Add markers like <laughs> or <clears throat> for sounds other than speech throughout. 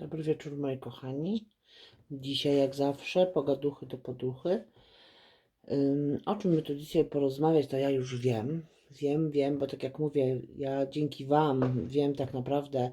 Dobry wieczór moi kochani. Dzisiaj jak zawsze pogaduchy do poduchy. O czym my tu dzisiaj porozmawiać, to ja już wiem. Wiem, wiem, bo tak jak mówię, ja dzięki Wam wiem tak naprawdę,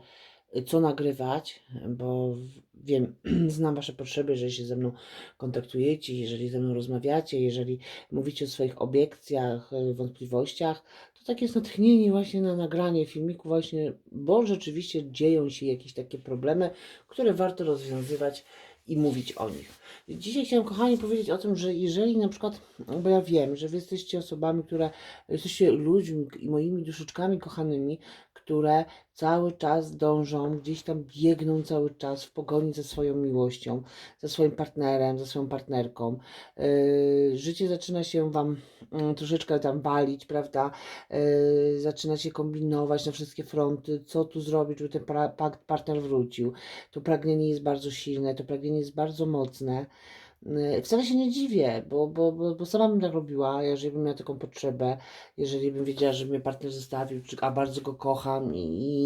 co nagrywać, bo wiem, <clears throat> znam Wasze potrzeby, jeżeli się ze mną kontaktujecie, jeżeli ze mną rozmawiacie, jeżeli mówicie o swoich obiekcjach, y, wątpliwościach, to tak jest natchnienie właśnie na nagranie filmiku właśnie, bo rzeczywiście dzieją się jakieś takie problemy, które warto rozwiązywać i mówić o nich. Dzisiaj chciałam, kochani, powiedzieć o tym, że jeżeli na przykład, bo ja wiem, że wy jesteście osobami, które jesteście ludźmi i moimi duszyczkami kochanymi, które cały czas dążą, gdzieś tam biegną cały czas w pogoni za swoją miłością, za swoim partnerem, za swoją partnerką. Yy, życie zaczyna się wam mm, troszeczkę tam walić, prawda? Yy, zaczynacie kombinować na wszystkie fronty, co tu zrobić, żeby ten partner wrócił. To pragnienie jest bardzo silne, to pragnienie jest bardzo mocne. Yy, Wcale się nie dziwię, bo, bo, bo, bo sama bym tak robiła, jeżeli bym miała taką potrzebę, jeżeli bym wiedziała, że mnie partner zostawił, czy- a bardzo go kocham i,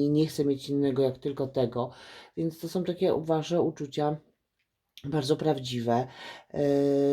i nie chcę mieć innego jak tylko tego. Więc to są takie wasze uczucia bardzo prawdziwe,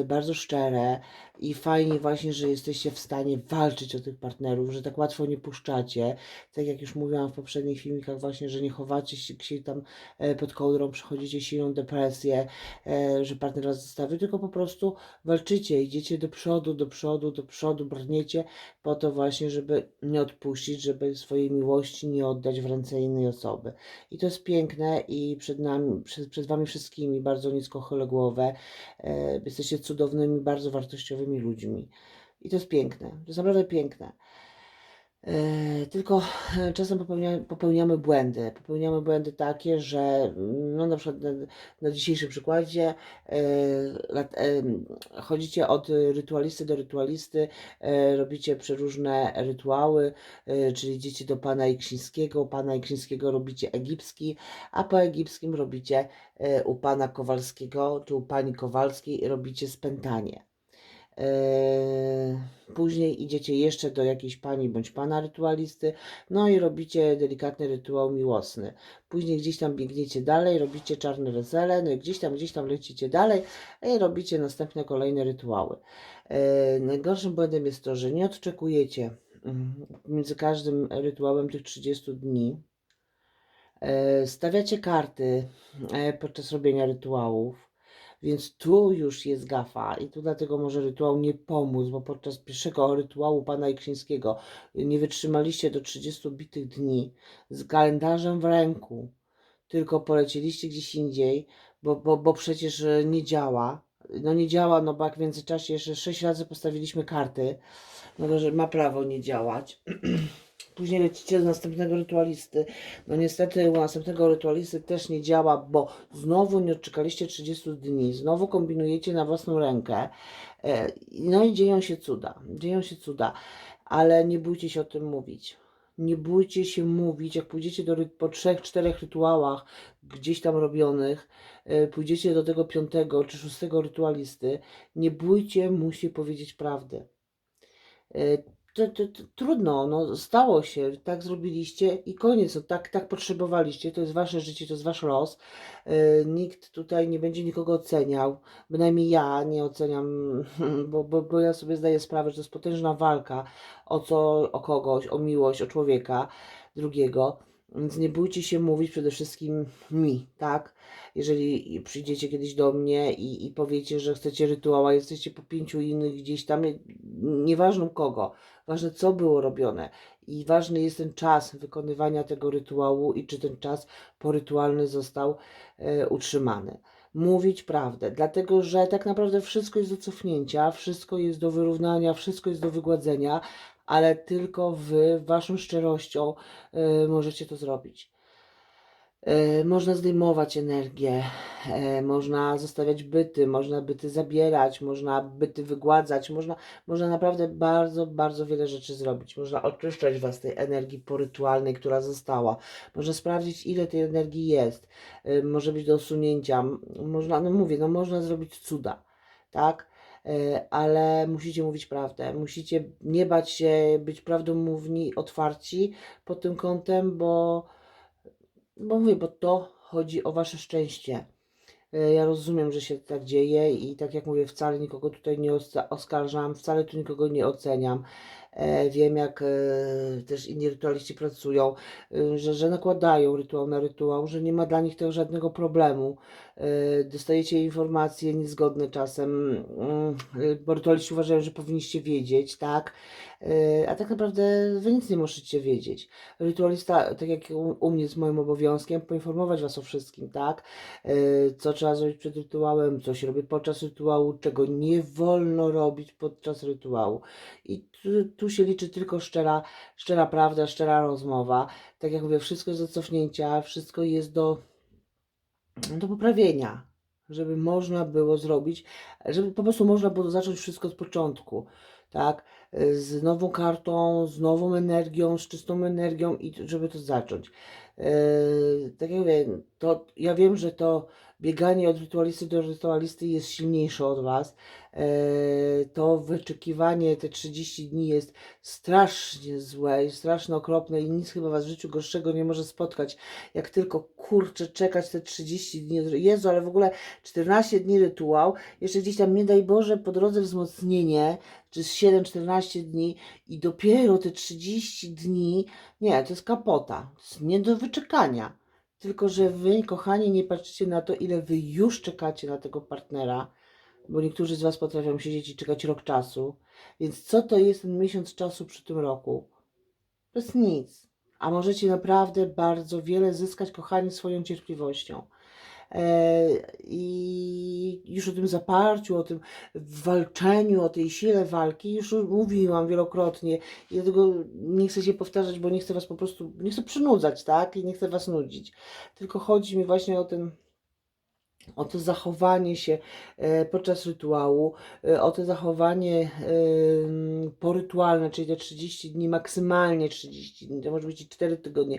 bardzo szczere i fajnie właśnie, że jesteście w stanie walczyć o tych partnerów, że tak łatwo nie puszczacie. Tak jak już mówiłam w poprzednich filmikach właśnie, że nie chowacie się, tam e, pod kołdrą, przechodzicie silną depresję, e, że partner was zostawił, tylko po prostu walczycie, idziecie do przodu, do przodu, do przodu, brniecie po to właśnie, żeby nie odpuścić, żeby swojej miłości nie oddać w ręce innej osoby. I to jest piękne i przed nami, przed, przed wami wszystkimi bardzo nisko chylę głowę. E, jesteście cudownymi, bardzo wartościowymi ludźmi. I to jest piękne. To jest naprawdę piękne. E, tylko e, czasem popełnia, popełniamy błędy. Popełniamy błędy takie, że mm, no na przykład na, na dzisiejszym przykładzie lat, e, chodzicie od rytualisty do rytualisty, robicie przeróżne rytuały, czyli idziecie do pana Iksińskiego, u pana Iksińskiego robicie egipski, a po egipskim robicie u pana Kowalskiego czy u pani Kowalskiej robicie spętanie. Eee, Później idziecie jeszcze do jakiejś pani bądź pana rytualisty, no i robicie delikatny rytuał miłosny. Później gdzieś tam biegniecie dalej, robicie czarne wesele, no i gdzieś tam, gdzieś tam lecicie dalej i robicie następne kolejne rytuały. Eee, Najgorszym błędem jest to, że nie odczekujecie mm, między każdym rytuałem tych 30 dni. Eee, Stawiacie karty e, podczas robienia rytuałów. Więc tu już jest gafa i tu dlatego może rytuał nie pomóc, bo podczas pierwszego rytuału pana Iksińskiego nie wytrzymaliście do 30 bitych dni z kalendarzem w ręku, tylko polecieliście gdzieś indziej, bo, bo, bo przecież e, nie działa. No nie działa, no bo jak w międzyczasie jeszcze 6 razy postawiliśmy karty, no to że ma prawo nie działać. <clears throat> Później lecicie do następnego rytualisty. No niestety u następnego rytualisty też nie działa, bo znowu nie odczekaliście 30 dni, znowu kombinujecie na własną rękę. E, No i dzieją się cuda, dzieją się cuda, ale nie bójcie się o tym mówić. Nie bójcie się mówić, jak pójdziecie do, po trzech, czterech rytuałach gdzieś tam robionych, e, pójdziecie do tego piątego czy szóstego rytualisty, nie bójcie mu się powiedzieć prawdy. To, to, to, trudno, no stało się, tak zrobiliście i koniec, no, tak, tak potrzebowaliście, to jest wasze życie, to jest wasz los. E, Nikt tutaj nie będzie nikogo oceniał, bynajmniej ja nie oceniam, <laughs> bo, bo, bo ja sobie zdaję sprawę, że to jest potężna walka o co, o kogoś, o miłość, o człowieka drugiego. Więc nie bójcie się mówić przede wszystkim mi, tak? Jeżeli przyjdziecie kiedyś do mnie i, i powiecie, że chcecie rytuał, a jesteście po pięciu innych gdzieś tam, nieważne kogo, ważne co było robione i ważny jest ten czas wykonywania tego rytuału i czy ten czas porytualny został e, utrzymany. Mówić prawdę, dlatego że tak naprawdę wszystko jest do cofnięcia, wszystko jest do wyrównania, wszystko jest do wygładzenia, ale tylko wy, waszą szczerością e, możecie to zrobić. E, Można zdejmować energię, e, można zostawiać byty, można byty zabierać, można byty wygładzać, można, można naprawdę bardzo, bardzo wiele rzeczy zrobić. Można oczyszczać Was tej energii porytualnej, która została. Można sprawdzić, ile tej energii jest. E, Może być do usunięcia. Można, no mówię, no można zrobić cuda, tak? E, Ale musicie mówić prawdę. Musicie nie bać się być prawdomówni, otwarci pod tym kątem, bo bo mówię, bo to chodzi o wasze szczęście. E, Ja rozumiem, że się tak dzieje i tak jak mówię, wcale nikogo tutaj nie oskarżam, wcale tu nikogo nie oceniam. E, Wiem, jak też inni rytualiści pracują, że, że nakładają rytuał na rytuał, że nie ma dla nich tego żadnego problemu. E, Dostajecie informacje niezgodne czasem, mm, e, bo rytualiści uważają, że powinniście wiedzieć, tak? E, A tak naprawdę wy nic nie możecie wiedzieć. Rytualista, tak jak u, mnie jest moim obowiązkiem, poinformować was o wszystkim, tak? Co trzeba zrobić przed rytuałem, co się robi podczas rytuału, czego nie wolno robić podczas rytuału. I tu, tu się liczy tylko szczera, szczera prawda, szczera rozmowa. Tak jak mówię, wszystko jest do cofnięcia, wszystko jest do, do poprawienia, żeby można było zrobić, żeby po prostu można było zacząć wszystko od początku, tak? Z nową kartą, z nową energią, z czystą energią i żeby to zacząć. Yy, tak jak mówię, to ja wiem, że to bieganie od rytualisty do rytualisty jest silniejsze od Was. Yy, to wyczekiwanie te 30 dni jest strasznie złe i strasznie okropne i nic chyba Was w życiu gorszego nie może spotkać, jak tylko kurczę czekać te 30 dni. Jezu, ale w ogóle 14 dni rytuał, jeszcze gdzieś tam nie daj Boże po drodze wzmocnienie, czy z 7-14 dni i dopiero te 30 dni, nie, to jest kapota, to jest nie do wyczekania. Tylko, że wy, kochani, nie patrzycie na to, ile wy już czekacie na tego partnera, bo niektórzy z was potrafią siedzieć i czekać rok czasu. Więc co to jest ten miesiąc czasu przy tym roku? To jest nic. A możecie naprawdę bardzo wiele zyskać, kochani, swoją cierpliwością. E, I już o tym zaparciu, o tym walczeniu, o tej sile walki już mówiłam wielokrotnie. I dlatego nie chcę się powtarzać, bo nie chcę was po prostu, nie chcę przynudzać, tak? I nie chcę was nudzić. Tylko chodzi mi właśnie o ten o to zachowanie się e, podczas rytuału, e, o to zachowanie porytualne, czyli te 30 dni, maksymalnie 30 dni, to może być i 4 tygodnie.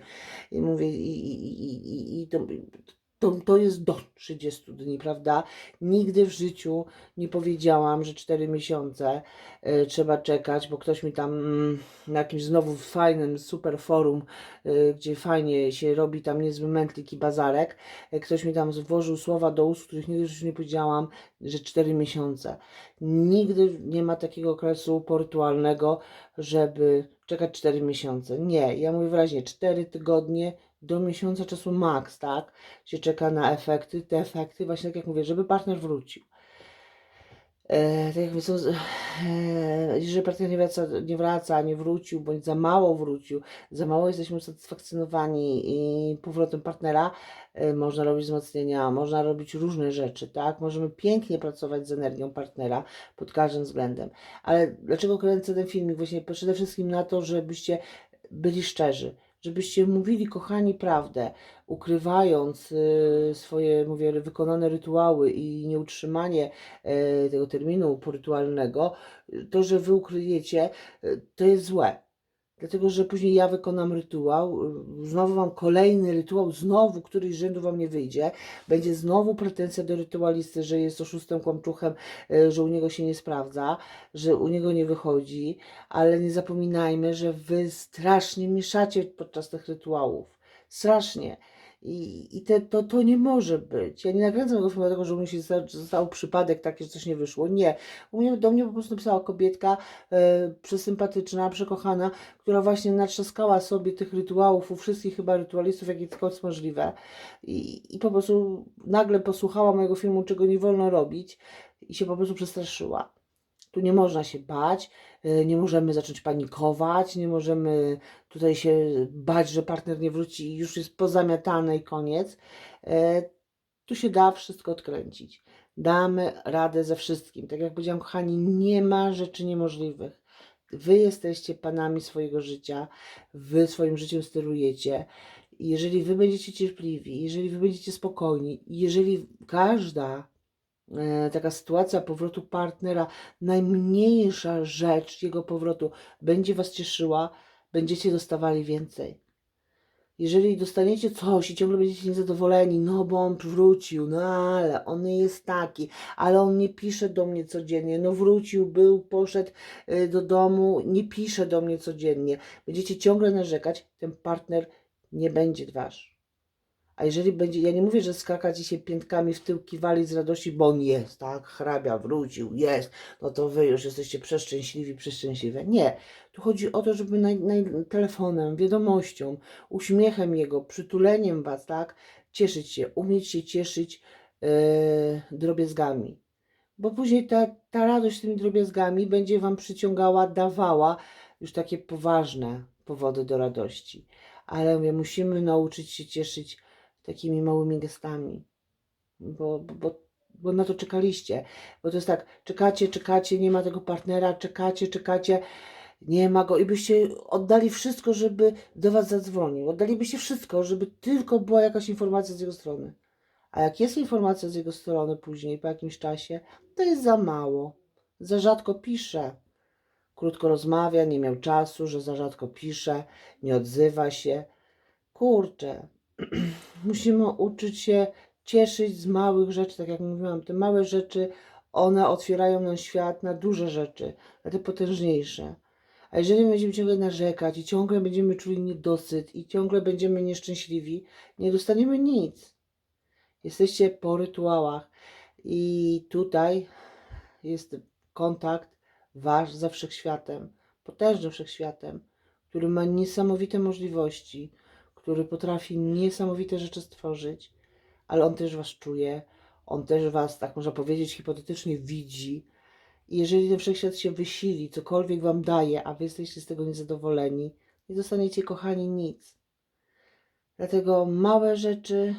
I mówię, i, i, i- i to, to, to jest do 30 dni, prawda? Nigdy w życiu nie powiedziałam, że 4 miesiące e, trzeba czekać, bo ktoś mi tam mm, na jakimś znowu fajnym, super forum, e, gdzie fajnie się robi tam niezły mętlik i bazarek, e, ktoś mi tam włożył słowa do ust, których nigdy w życiu nie powiedziałam, że 4 miesiące. Nigdy nie ma takiego okresu porytualnego, żeby czekać 4 miesiące. Nie, ja mówię wyraźnie, 4 tygodnie do miesiąca czasu max, tak? Się czeka na efekty, te efekty, właśnie tak jak mówię, żeby partner wrócił. E, tak jak mówię, są, e, jeżeli partner nie wraca, nie wraca, nie wrócił, bądź za mało wrócił, za mało jesteśmy usatysfakcjonowani powrotem partnera, e, można robić wzmocnienia, można robić różne rzeczy, tak? Możemy pięknie pracować z energią partnera pod każdym względem. Ale dlaczego kręcę ten filmik? Właśnie przede wszystkim na to, żebyście byli szczerzy, żebyście mówili, kochani, prawdę, ukrywając y, swoje, mówię, wykonane rytuały i nieutrzymanie e, tego terminu porytualnego, y, to, że wy ukryjecie, y, to jest złe. Dlatego, że później ja wykonam rytuał, znowu mam kolejny rytuał, znowu któryś z rzędu wam nie wyjdzie, będzie znowu pretensja do rytualisty, że jest oszustem, kłamczuchem, y, że u niego się nie sprawdza, że u niego nie wychodzi, ale nie zapominajmy, że wy strasznie mieszacie podczas tych rytuałów. Strasznie. I, i te, to, to nie może być. Ja nie tego filmu dlatego, że u mnie się sta- stał przypadek taki, że coś nie wyszło. Nie. U mnie, do mnie po prostu napisała kobietka e, przesympatyczna, przekochana, która właśnie natrzaskała sobie tych rytuałów u wszystkich chyba rytualistów, jakie tylko jest możliwe. I, I po prostu nagle posłuchała mojego filmu, czego nie wolno robić i się po prostu przestraszyła. Tu nie można się bać, y, nie możemy zacząć panikować, nie możemy tutaj się bać, że partner nie wróci i już jest pozamiatane i koniec. E, Tu się da wszystko odkręcić. Damy radę ze wszystkim. Tak jak powiedziałam, kochani, nie ma rzeczy niemożliwych. Wy jesteście panami swojego życia, wy swoim życiem sterujecie. Jeżeli wy będziecie cierpliwi, jeżeli wy będziecie spokojni, jeżeli każda taka sytuacja powrotu partnera, najmniejsza rzecz jego powrotu będzie Was cieszyła, będziecie dostawali więcej. Jeżeli dostaniecie coś i ciągle będziecie niezadowoleni, no bo on wrócił, no ale on jest taki, ale on nie pisze do mnie codziennie, no wrócił, był, poszedł y, do domu, nie pisze do mnie codziennie. Będziecie ciągle narzekać, ten partner nie będzie wasz. A jeżeli będzie, ja nie mówię, że skakać i się piętkami w tył kiwali z radości, bo on jest, tak? Hrabia wrócił, jest, no to wy już jesteście przeszczęśliwi, przeszczęśliwe. Nie. Tu chodzi o to, żeby naj, naj, telefonem, wiadomością, uśmiechem jego, przytuleniem was, tak? Cieszyć się, umieć się cieszyć yy, drobiazgami. Bo później ta, ta radość tymi drobiazgami będzie wam przyciągała, dawała już takie poważne powody do radości. Ale mówię, musimy nauczyć się cieszyć takimi małymi gestami, bo, bo, bo, na to czekaliście. Bo to jest tak, czekacie, czekacie, nie ma tego partnera, czekacie, czekacie, nie ma go i byście oddali wszystko, żeby do was zadzwonił. Oddalibyście wszystko, żeby tylko była jakaś informacja z jego strony. A jak jest informacja z jego strony później, po jakimś czasie, to jest za mało. Za rzadko pisze. Krótko rozmawia, nie miał czasu, że za rzadko pisze, nie odzywa się. Kurczę, <clears throat> musimy uczyć się cieszyć z małych rzeczy, tak jak mówiłam. Te małe rzeczy, one otwierają nam świat na duże rzeczy, na te potężniejsze. A jeżeli będziemy ciągle narzekać i ciągle będziemy czuli niedosyt i ciągle będziemy nieszczęśliwi, nie dostaniemy nic. Jesteście po rytuałach i tutaj jest kontakt wasz ze wszechświatem, potężnym wszechświatem, który ma niesamowite możliwości, który potrafi niesamowite rzeczy stworzyć, ale on też was czuje, on też was, tak można powiedzieć, hipotetycznie widzi. I jeżeli ten wszechświat się wysili, cokolwiek wam daje, a wy jesteście z tego niezadowoleni, nie dostaniecie, kochani, nic. Dlatego małe rzeczy,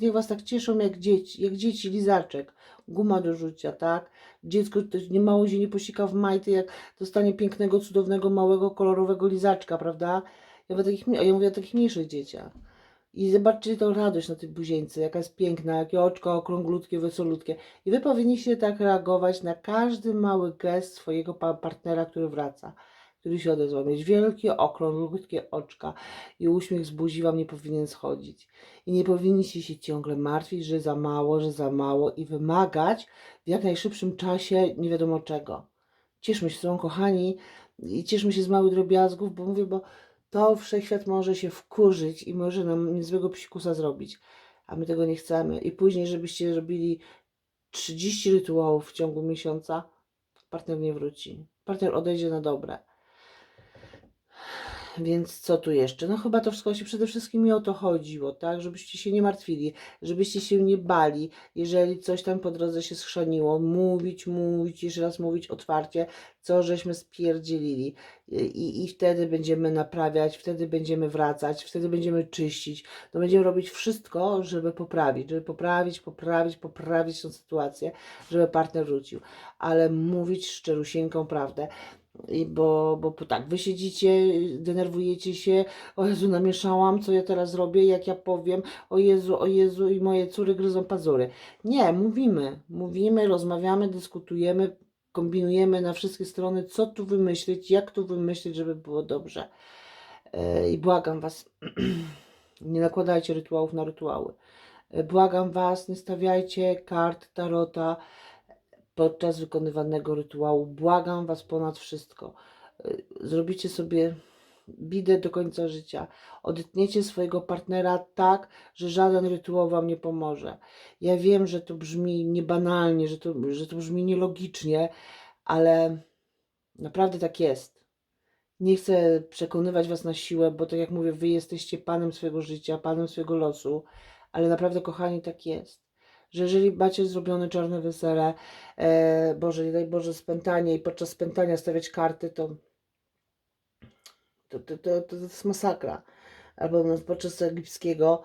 niech was tak cieszą jak dzieci, jak dzieci, lizaczek, guma do rzucia, tak? Dziecko nie mało się nie posika w majty, jak dostanie pięknego, cudownego, małego, kolorowego lizaczka, prawda? Ja mówię, takich, ja mówię o takich mniejszych dzieciach. I zobaczcie tą radość na tej buzieńce, jaka jest piękna, jakie oczko okrąglutkie, wesolutkie. I wy powinniście tak reagować na każdy mały gest swojego pa- partnera, który wraca, który się odezwał. Mieć wielkie, okrąglutkie oczka i uśmiech z buzi wam nie powinien schodzić. I nie powinniście się ciągle martwić, że za mało, że za mało i wymagać w jak najszybszym czasie nie wiadomo czego. Cieszmy się są kochani i cieszmy się z małych drobiazgów, bo mówię, bo to wszechświat może się wkurzyć i może nam niezłego psikusa zrobić, a my tego nie chcemy. I później, żebyście robili 30 rytuałów w ciągu miesiąca, partner nie wróci. Partner odejdzie na dobre. Więc co tu jeszcze? No chyba to wszystko się przede wszystkim mi o to chodziło, tak? Żebyście się nie martwili, żebyście się nie bali, jeżeli coś tam po drodze się schrzaniło, mówić, mówić, jeszcze raz mówić otwarcie, co żeśmy spierdzielili. I, I wtedy będziemy naprawiać, wtedy będziemy wracać, wtedy będziemy czyścić. No będziemy robić wszystko, żeby poprawić, żeby poprawić, poprawić, poprawić tę sytuację, żeby partner wrócił. Ale mówić szczerusieńką prawdę. I bo, bo, tak, wy siedzicie, denerwujecie się, o Jezu, namieszałam, co ja teraz zrobię, jak ja powiem, o Jezu, o Jezu i moje córy gryzą pazury. Nie, mówimy, mówimy, rozmawiamy, dyskutujemy, kombinujemy na wszystkie strony, co tu wymyślić, jak tu wymyślić, żeby było dobrze. E, I błagam was, <clears throat> nie nakładajcie rytuałów na rytuały. E, Błagam was, nie stawiajcie kart tarota, podczas wykonywanego rytuału. Błagam Was ponad wszystko. Y, Zrobicie sobie bidę do końca życia. Odetniecie swojego partnera tak, że żaden rytuał Wam nie pomoże. Ja wiem, że to brzmi niebanalnie, że to, że to brzmi nielogicznie, ale naprawdę tak jest. Nie chcę przekonywać Was na siłę, bo tak jak mówię, Wy jesteście Panem swojego życia, Panem swojego losu, ale naprawdę, kochani, tak jest że jeżeli macie zrobione czarne wesele, e, Boże, nie daj Boże, spętanie i podczas spętania stawiać karty, to to, to, to, to jest masakra. Albo podczas egipskiego,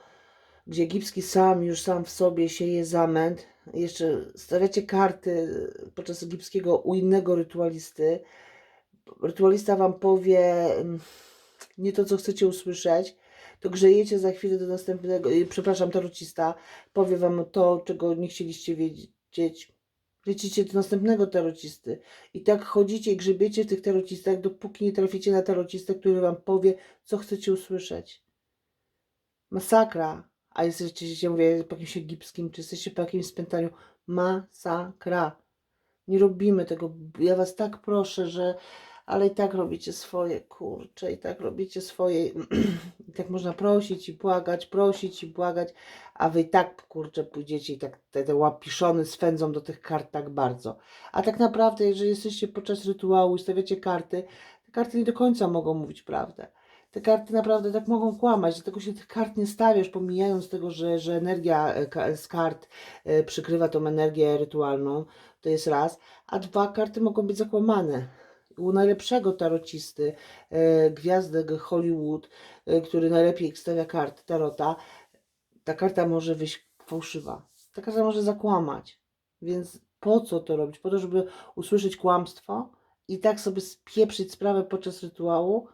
gdzie egipski sam już sam w sobie sieje zamęt, jeszcze stawiacie karty podczas egipskiego u innego rytualisty, rytualista wam powie mm, nie to, co chcecie usłyszeć, to grzejecie za chwilę do następnego, y, przepraszam, tarocista powie wam to, czego nie chcieliście wiedzieć. Lecicie do następnego tarocisty. I tak chodzicie i grzebiecie w tych tarocistach, dopóki nie traficie na tarocistę, który wam powie, co chcecie usłyszeć. Masakra. A jesteście, mówię, po jakimś egipskim, czy jesteście po jakimś spętaniu. Masakra. Nie robimy tego. Ja was tak proszę, że ale i tak robicie swoje, kurczę, i tak robicie swoje. <clears throat> I tak można prosić i błagać, prosić i błagać, a wy i tak, kurczę, pójdziecie i tak te, te łapiszony swędzą do tych kart tak bardzo. A tak naprawdę, jeżeli jesteście podczas rytuału i stawiacie karty, te karty nie do końca mogą mówić prawdę. Te karty naprawdę tak mogą kłamać, dlatego się tych kart nie stawiasz, pomijając tego, że, że energia e, z kart e, przykrywa tą energię rytualną, to jest raz, a dwa, karty mogą być zakłamane. U najlepszego tarocisty, e, gwiazdek Hollywood, e, który najlepiej stawia karty tarota, ta karta może wyjść fałszywa. Ta karta może zakłamać. Więc po co to robić? Po to, żeby usłyszeć kłamstwo i tak sobie spieprzyć sprawę podczas rytuału?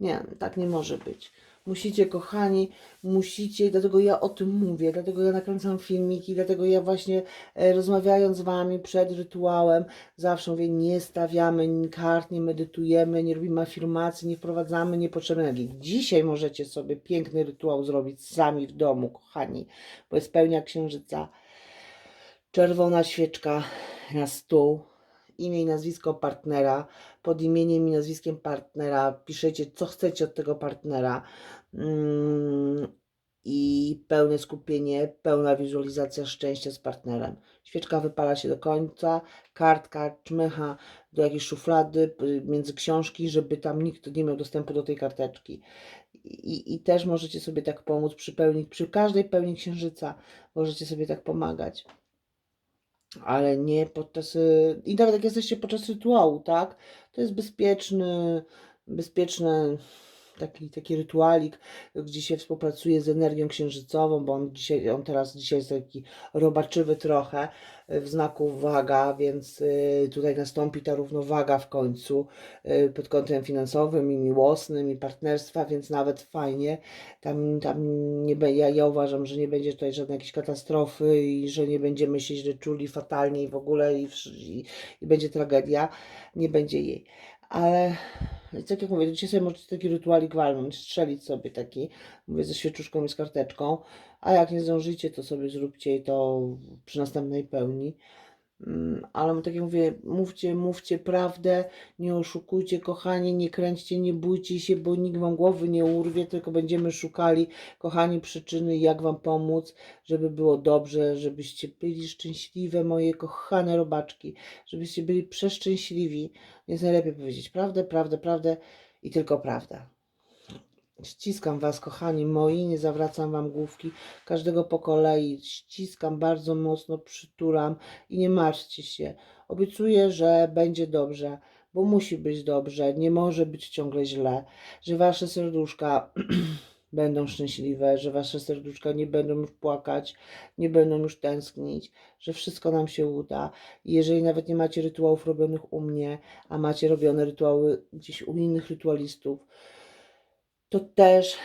Nie, tak nie może być. Musicie, kochani, musicie, dlatego ja o tym mówię, dlatego ja nakręcam filmiki, dlatego ja właśnie e, rozmawiając z Wami przed rytuałem, zawsze mówię, nie stawiamy kart, nie medytujemy, nie robimy afirmacji, nie wprowadzamy niepotrzebnej energii. Dzisiaj możecie sobie piękny rytuał zrobić sami w domu, kochani, bo jest pełnia księżyca, czerwona świeczka na stół, imię i nazwisko partnera, pod imieniem i nazwiskiem partnera piszecie, co chcecie od tego partnera mm, i pełne skupienie, pełna wizualizacja szczęścia z partnerem. Świeczka wypala się do końca, kartka czmycha do jakiejś szuflady między książki, żeby tam nikt nie miał dostępu do tej karteczki. I, I też możecie sobie tak pomóc przy pełni, przy każdej pełni księżyca możecie sobie tak pomagać ale nie podczas. y, I nawet jak jesteście podczas rytuału, tak? To jest bezpieczny, bezpieczny taki, taki rytualik, gdzie się współpracuje z energią księżycową, bo on dzisiaj, on teraz dzisiaj jest taki robaczywy trochę y, w znaku waga, więc y, tutaj nastąpi ta równowaga w końcu y, pod kątem finansowym i miłosnym i partnerstwa, więc nawet fajnie. Tam, tam nie, ja, ja uważam, że nie będzie tutaj żadnej jakiejś katastrofy i że nie będziemy się źle czuli fatalnie i w ogóle i, i, i będzie tragedia. Nie będzie jej. Ale tak jak mówię, dzisiaj sobie możecie taki rytualik walnąć, strzelić sobie taki, mówię, ze świeczuszką i z karteczką, a jak nie zdążycie, to sobie zróbcie to przy następnej pełni. Mm, Ale tak jak mówię, mówcie, mówcie prawdę, nie oszukujcie, kochani, nie kręćcie, nie bójcie się, bo nikt wam głowy nie urwie, tylko będziemy szukali, kochani, przyczyny, jak wam pomóc, żeby było dobrze, żebyście byli szczęśliwe, moje kochane robaczki, żebyście byli przeszczęśliwi. Jest najlepiej powiedzieć prawdę, prawdę, prawdę i tylko prawdę. Ściskam Was, kochani moi, nie zawracam Wam główki, każdego po kolei ściskam bardzo mocno, przytulam i nie martwcie się. Obiecuję, że będzie dobrze, bo musi być dobrze, nie może być ciągle źle, że Wasze serduszka <clears throat> będą szczęśliwe, że Wasze serduszka nie będą już płakać, nie będą już tęsknić, że wszystko nam się uda. I jeżeli nawet nie macie rytuałów robionych u mnie, a macie robione rytuały gdzieś u innych rytualistów, to też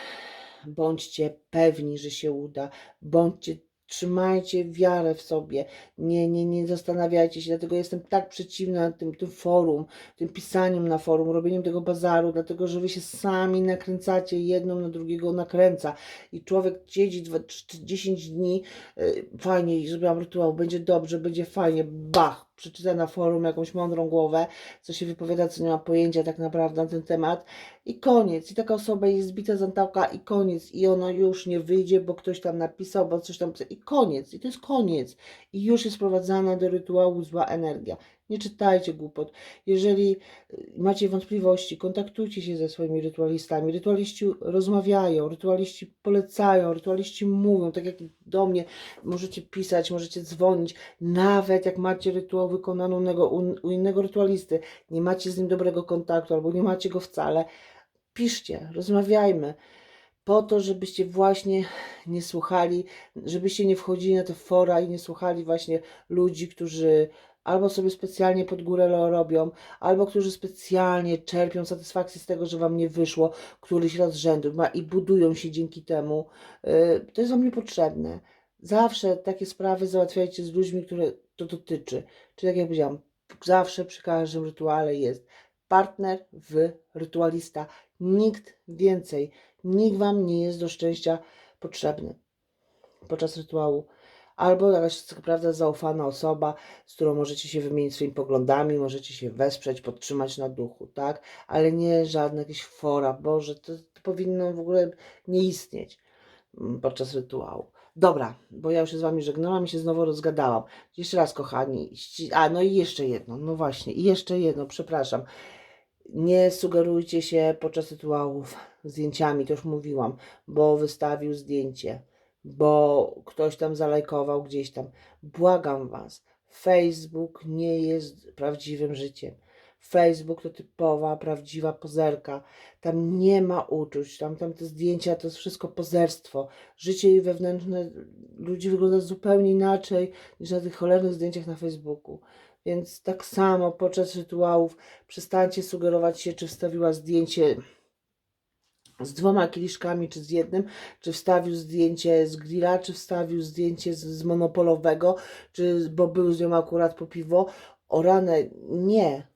bądźcie pewni, że się uda. Bądźcie, trzymajcie wiarę w sobie. Nie, nie, nie zastanawiajcie się. Dlatego jestem tak przeciwna tym, tym forum, tym pisaniem na forum, robieniem tego bazaru, dlatego że wy się sami nakręcacie, jedną na drugiego nakręca. I człowiek siedzi dwa, trzy- 10 dni, yy, fajnie, zrobiłam rytuał, będzie dobrze, będzie fajnie, bach, przeczyta na forum jakąś mądrą głowę, co się wypowiada, co nie ma pojęcia tak naprawdę na ten temat i koniec. I taka osoba jest zbita z antałka i koniec. I ona już nie wyjdzie, bo ktoś tam napisał, bo coś tam i koniec. I to jest koniec. I już jest wprowadzana do rytuału zła energia. Nie czytajcie głupot. Jeżeli y, macie wątpliwości, kontaktujcie się ze swoimi rytualistami. Rytualiści rozmawiają, rytualiści polecają, rytualiści mówią, tak jak do mnie możecie pisać, możecie dzwonić, nawet jak macie rytuał wykonany u, innego rytualisty, nie macie z nim dobrego kontaktu albo nie macie go wcale, piszcie, rozmawiajmy. Po to, żebyście właśnie nie słuchali, żebyście nie wchodzili na te fora i nie słuchali właśnie ludzi, którzy albo sobie specjalnie pod górę robią, albo którzy specjalnie czerpią satysfakcję z tego, że wam nie wyszło któryś raz z rzędu i budują się dzięki temu. Yy, To jest wam niepotrzebne. Zawsze takie sprawy załatwiajcie z ludźmi, które to dotyczy. Czyli tak jak powiedziałam, zawsze przy każdym rytuale jest partner w rytualista. Nikt więcej. Nikt wam nie jest do szczęścia potrzebny podczas rytuału. Albo jakaś prawda zaufana osoba, z którą możecie się wymienić swoimi poglądami, możecie się wesprzeć, podtrzymać na duchu, tak? Ale nie żadne jakieś fora, Boże, to, to powinno w ogóle nie istnieć mm, podczas rytuału. Dobra, bo ja już się z Wami żegnałam i się znowu rozgadałam. Jeszcze raz, kochani. A, no i jeszcze jedno, no właśnie, i jeszcze jedno, przepraszam. Nie sugerujcie się podczas rytuałów zdjęciami, to już mówiłam, bo wystawił zdjęcie, bo ktoś tam zalajkował gdzieś tam. Błagam Was, Facebook nie jest prawdziwym życiem. Facebook to typowa, prawdziwa pozerka. Tam nie ma uczuć, tam, tam te zdjęcia to jest wszystko pozerstwo. Życie wewnętrzne ludzi wygląda zupełnie inaczej niż na tych cholernych zdjęciach na Facebooku. Więc tak samo podczas rytuałów przestańcie sugerować się, czy wstawiła zdjęcie z dwoma kieliszkami, czy z jednym, czy wstawił zdjęcie z grilla, czy wstawił zdjęcie z, z monopolowego, czy bo był z nią akurat po piwo. O ranę, nie.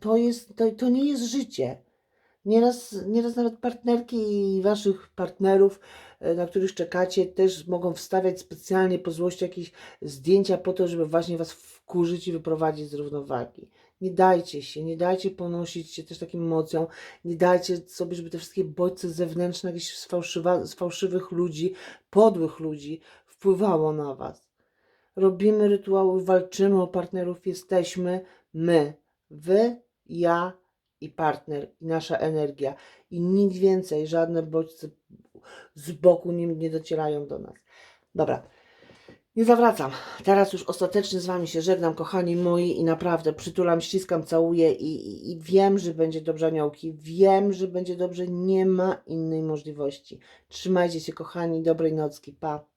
To, jest, to, to nie jest życie. Nieraz, nieraz nawet partnerki i waszych partnerów, e, na których czekacie, też mogą wstawiać specjalnie po złości jakieś zdjęcia po to, żeby właśnie was wkurzyć i wyprowadzić z równowagi. Nie dajcie się, nie dajcie ponosić się też takim emocjom, nie dajcie sobie, żeby te wszystkie bodźce zewnętrzne jakieś fałszywych ludzi, podłych ludzi wpływało na was. Robimy rytuały, walczymy o partnerów, jesteśmy my, wy, ja i partner, i nasza energia. I nic więcej, żadne bodźce z boku nie, nie docierają do nas. Dobra, nie zawracam. Teraz już ostatecznie z Wami się żegnam, kochani moi, i naprawdę przytulam, ściskam, całuję i, i, i wiem, że będzie dobrze, aniołki. Wiem, że będzie dobrze, nie ma innej możliwości. Trzymajcie się, kochani, dobrej nocki, pa.